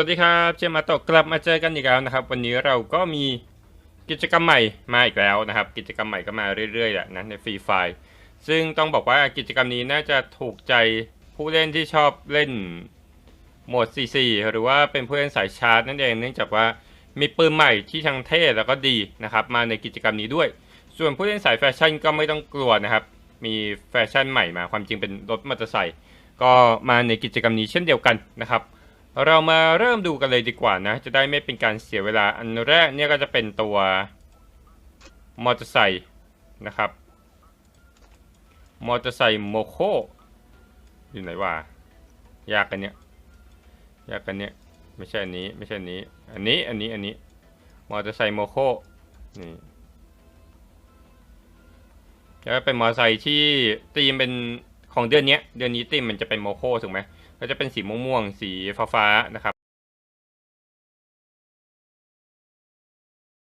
วัสดีครับเจมมาตะกลับมาเจอกันอีกแล้วนะครับ วันนี้เราก็มีกิจกรรมใหม่มาอีกแล้วนะครับ กิจกรรมใหม่ก็มาเรื่อยๆแหละนะในฟรีไฟซึ่งต้องบอกว่ากิจกรรมนี้น่าจะถูกใจผู้เล่นที่ชอบเล่นโหมด CC หรือว่าเป็นผู้เล่นสายชาร์จนั่นเองเนื่องจากว่ามีปืนใหม่ที่ทั้งเท่แล้วก็ดีนะครับ มาในกิจกรรมนี้ด้วย ส่วนผู้เล่นสายแฟชั่นก็ไม่ต้องกลัวนะครับ มีแฟชั่นใหม่มาความจริงเป็นรถมอเตอร์ไซค์ก็มาในกิจกรรมนี้เช่นเดียวกันนะครับ เรามาเริ่มดูกันเลยดีกว่านะ จะได้ไม่เป็นการเสียเวลาอันแรกเนี่ยก็จะเป็นตัวมอเตอร์ไซค์นะครับ มอเตอร์ไซค์โมโคอยู่ไหนวะยากกันเนี้ยยากกันเนี้ยไม่ใช่อันนี้ไม่ใช่อันนี้ อันนี้อันนี้อันนี้มอเตอร์ไซค์โมโคนี่แล้วเป็นมอเตอร์ไซค์ที่ตีมเป็น ของเดือนนี้เดือนนี้ติมมันจะเป็นโมโคถูกไหมก็จะเป็นสีม่วงๆสีฟ้าๆนะครับ